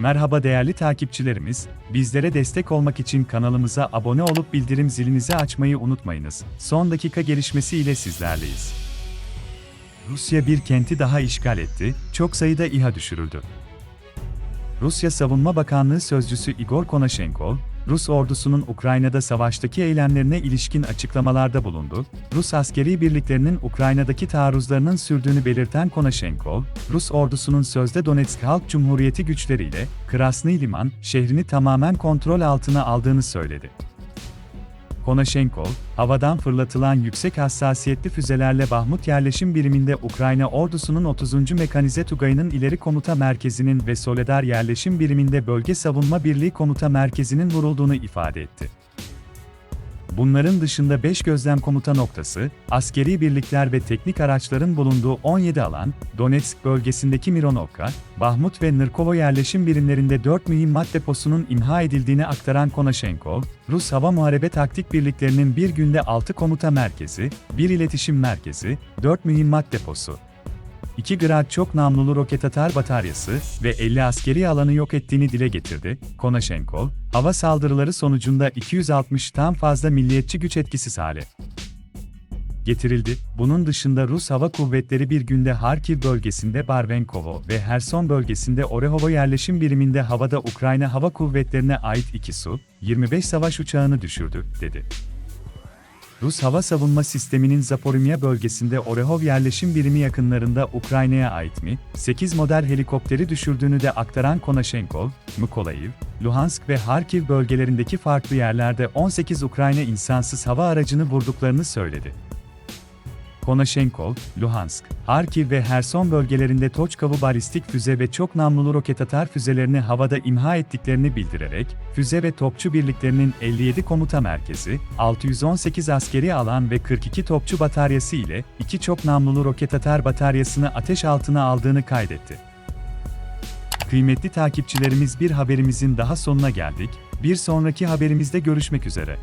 Merhaba değerli takipçilerimiz, bizlere destek olmak için kanalımıza abone olup bildirim zilinizi açmayı unutmayınız. Son dakika gelişmesi ile sizlerleyiz. Rusya bir kenti daha işgal etti, çok sayıda İHA düşürüldü. Rusya Savunma Bakanlığı Sözcüsü Igor Konashenkov, Rus ordusunun Ukrayna'da savaştaki eylemlerine ilişkin açıklamalarda bulundu. Rus askeri birliklerinin Ukrayna'daki taarruzlarının sürdüğünü belirten Konashenkov, Rus ordusunun sözde Donetsk Halk Cumhuriyeti güçleriyle Krasny Liman şehrini tamamen kontrol altına aldığını söyledi. Konashenkov, havadan fırlatılan yüksek hassasiyetli füzelerle Bahmut yerleşim biriminde Ukrayna ordusunun 30. Mekanize Tugayı'nın ileri komuta merkezinin ve Soledar yerleşim biriminde Bölge Savunma Birliği komuta merkezinin vurulduğunu ifade etti. Bunların dışında 5 gözlem komuta noktası, askeri birlikler ve teknik araçların bulunduğu 17 alan, Donetsk bölgesindeki Mironovka, Bahmut ve Nırkovo yerleşim birimlerinde 4 mühimmat deposunun imha edildiğini aktaran Konashenkov, Rus Hava Muharebe Taktik Birliklerinin bir günde 6 komuta merkezi, 1 iletişim merkezi, 4 mühimmat deposu, 2 Grad çok namlulu roket atar bataryası ve 50 askeri alanı yok ettiğini dile getirdi. Konashenkov, hava saldırıları sonucunda 260'tan fazla milliyetçi güç etkisiz hale getirildi. Bunun dışında Rus Hava Kuvvetleri bir günde Harkiv bölgesinde Barvenkovo ve Herson bölgesinde Orehovo yerleşim biriminde havada Ukrayna Hava Kuvvetlerine ait iki Su-25 savaş uçağını düşürdü, dedi. Rus hava savunma sisteminin Zaporimya bölgesinde Orehov yerleşim birimi yakınlarında Ukrayna'ya ait mi, 8 model helikopteri düşürdüğünü de aktaran Konashenkov, Mykolaiv, Luhansk ve Harkiv bölgelerindeki farklı yerlerde 18 Ukrayna insansız hava aracını vurduklarını söyledi. Konashenkov, Luhansk, Harkiv ve Herson bölgelerinde Toçkavı balistik füze ve çok namlulu roket atar füzelerini havada imha ettiklerini bildirerek, füze ve topçu birliklerinin 57 komuta merkezi, 618 askeri alan ve 42 topçu bataryası ile 2 çok namlulu roket atar bataryasını ateş altına aldığını kaydetti. Kıymetli takipçilerimiz bir haberimizin daha sonuna geldik. Bir sonraki haberimizde görüşmek üzere.